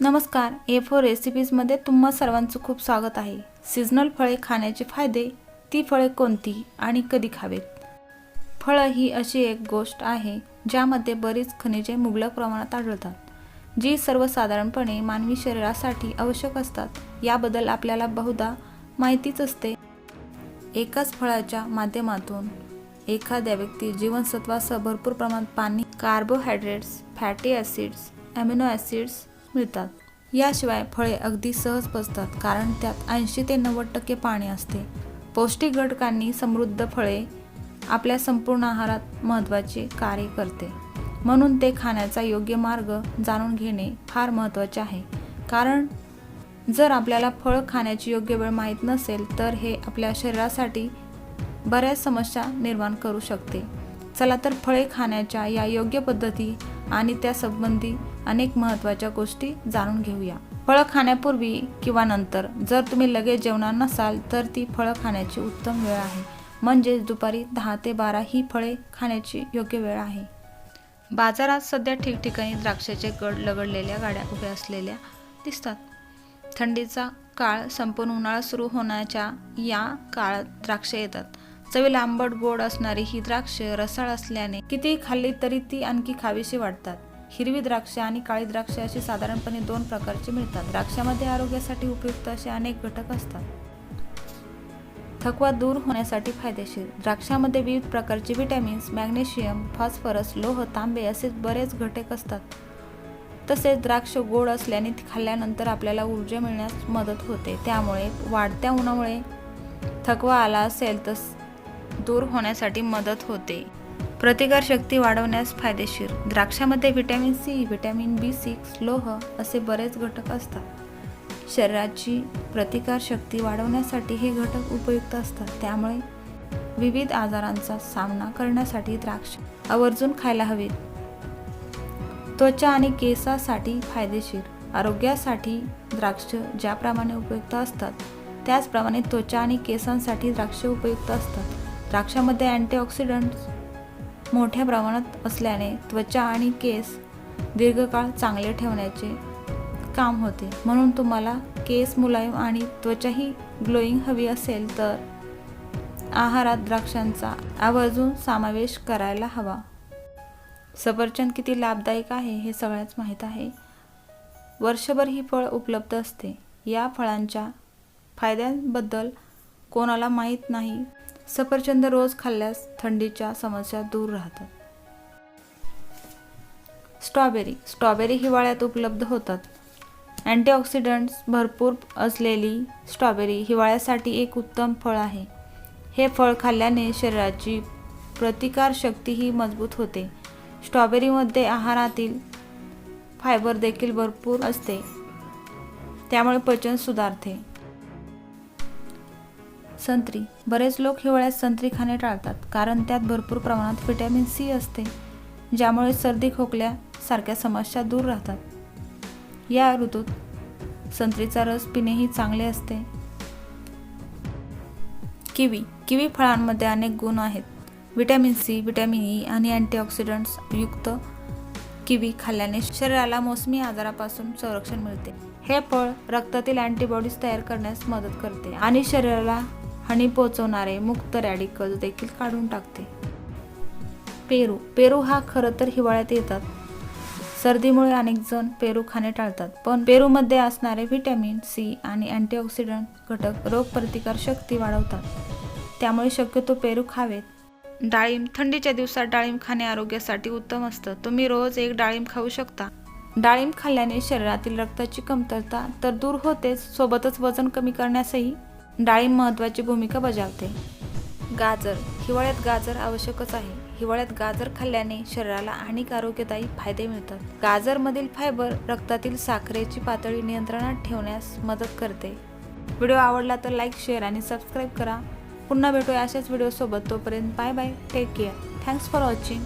नमस्कार ए फोर रेसिपीजमध्ये तुम्हा सर्वांचं खूप स्वागत आहे. सीझनल फळे खाण्याचे फायदे ती फळे कोणती आणि कधी खावेत? फळं ही अशी एक गोष्ट आहे ज्यामध्ये बरीच खनिजे मुबलक प्रमाणात आढळतात जी सर्वसाधारणपणे मानवी शरीरासाठी आवश्यक असतात. याबद्दल आपल्याला बहुधा माहितीच असते. एकाच फळाच्या माध्यमातून एखाद्या व्यक्ती जीवनसत्वासह भरपूर प्रमाणात पाणी carbohydrates fatty acids amino acids मिळतात. याशिवाय फळे अगदी सहज पचतात कारण त्यात ऐंशी ते नव्वद टक्के पाणी असते. पौष्टिक घटकांनी समृद्ध फळे आपल्या संपूर्ण आहारात महत्त्वाचे कार्य करते. म्हणून ते खाण्याचा योग्य मार्ग जाणून घेणे फार महत्त्वाचे आहे. कारण जर आपल्याला फळ खाण्याची योग्य वेळ माहीत नसेल तर हे आपल्या शरीरासाठी बऱ्याच समस्या निर्माण करू शकते. चला तर फळे खाण्याच्या या योग्य पद्धती आणि त्यासंबंधी अनेक महत्त्वाच्या गोष्टी जाणून घेऊया. फळं खाण्यापूर्वी किंवा नंतर जर तुम्ही लगेच जेवणार नसाल तर ती फळं खाण्याची उत्तम वेळ आहे. म्हणजेच दुपारी दहा ते बारा ही फळे खाण्याची योग्य वेळ आहे. बाजारात सध्या ठिकठिकाणी द्राक्षाचे गड लगडलेल्या गाड्या उभ्या असलेल्या दिसतात. थंडीचा काळ संपूर्ण उन्हाळा सुरू होण्याच्या या काळात द्राक्ष येतात. चवीला आंबट गोड असणारी ही द्राक्ष रसाळ असल्याने कितीही खाल्ली तरी ती आणखी खावीशी वाटतात. हिरवी द्राक्ष आणि काळी द्राक्ष अशी साधारणपणे दोन प्रकारची मिळतात. द्राक्षामध्ये आरोग्यासाठी उपयुक्त असे अनेक घटक असतात. थकवा दूर होण्यासाठी फायदेशीर. द्राक्षामध्ये विविध प्रकारचे विटॅमिन्स मॅग्नेशियम फॉस्फरस लोह तांबे असे बरेच घटक असतात. तसेच द्राक्ष गोड असल्याने खाल्ल्यानंतर आपल्याला ऊर्जा मिळण्यास मदत होते. त्यामुळे वाढत्या उन्हामुळे थकवा आला असेल तर दूर होण्यासाठी मदत होते. प्रतिकारशक्ती वाढवण्यास फायदेशीर. द्राक्षामध्ये vitamin C vitamin B six लोह असे बरेच घटक असतात. शरीराची प्रतिकारशक्ती वाढवण्यासाठी हे घटक उपयुक्त असतात. त्यामुळे विविध आजारांचा सामना करण्यासाठी द्राक्ष आवर्जून खायला हवीत. त्वचा आणि केसासाठी फायदेशीर. आरोग्यासाठी द्राक्ष ज्याप्रमाणे उपयुक्त असतात त्याचप्रमाणे त्वचा आणि केसांसाठी द्राक्ष उपयुक्त असतात. द्राक्षामध्ये अँटीऑक्सिडंट्स मोठ्या प्रमाणात असल्याने त्वचा आणि केस दीर्घकाळ चांगले ठेवण्याचे काम होते. म्हणून तुम्हाला केस मुलायम आणि त्वचाही ग्लोईंग हवी असेल तर आहारात द्राक्षांचा आवर्जून समावेश करायला हवा. सफरचंद किती लाभदायक आहे हे सगळ्याच माहीत आहे. वर्षभर ही फळ उपलब्ध असते. या फळांच्या फायद्यांबद्दल कोणाला माहीत नाही. सफरचंद रोज खाल्ल्यास थंडीच्या समस्या दूर राहतात. स्ट्रॉबेरी. स्ट्रॉबेरी हिवाळ्यात उपलब्ध होतात. अँटीऑक्सिडंट्स भरपूर असलेली स्ट्रॉबेरी हिवाळ्यासाठी एक उत्तम फळ आहे. हे फळ खाल्ल्याने शरीराची प्रतिकारशक्तीही मजबूत होते. स्ट्रॉबेरीमध्ये आहारातील फायबर देखील भरपूर असते. त्यामुळे पचन सुधारते. संत्री. बरेच लोक हिवाळ्यात संत्री खाणे टाळतात कारण त्यात भरपूर प्रमाणात व्हिटॅमिन सी असते ज्यामुळे सर्दी खोकल्या सारख्या समस्या दूर राहतात. या ऋतूत संत्रीचा रस पिणेही चांगले असते. किवी. किवी फळांमध्ये अनेक गुण आहेत. व्हिटॅमिन सी व्हिटॅमिन ई आणि अँटीऑक्सिडंट्स युक्त किवी खाल्ल्याने शरीराला मोसमी आजारापासून संरक्षण मिळते. हे फळ रक्तातील अँटीबॉडीज तयार करण्यास मदत करते आणि शरीराला हानी पोहोचवणारे मुक्त रॅडिकल देखील काढून टाकते. पेरू पेरू हा खरं तर हिवाळ्यात येतात. सर्दीमुळे अनेक जण पेरू खाणे टाळतात पण पेरूमध्ये असणारे व्हिटॅमिन सी आणि अँटीऑक्सिडंट घटक रोगप्रतिकार शक्ती वाढवतात. त्यामुळे शक्यतो पेरू खावेत. डाळिंब थंडीच्या दिवसात डाळिंब खाणे आरोग्यासाठी उत्तम असतं. तुम्ही रोज एक डाळिंब खाऊ शकता. डाळिंब खाल्ल्याने शरीरातील रक्ताची कमतरता तर दूर होतेच सोबतच वजन कमी करण्यासही डाळिंब महत्त्वाची भूमिका बजावते. गाजर हिवाळ्यात गाजर आवश्यकच आहे. हिवाळ्यात गाजर खाल्ल्याने शरीराला आणिक आरोग्यदायी फायदे मिळतात. गाजरमधील फायबर रक्तातील साखरेची पातळी नियंत्रणात ठेवण्यास मदत करते. व्हिडिओ आवडला तर लाईक शेअर आणि सबस्क्राईब करा. पुन्हा भेटूया अशाच व्हिडिओसोबत. तोपर्यंत bye bye. Take care. Thanks for watching.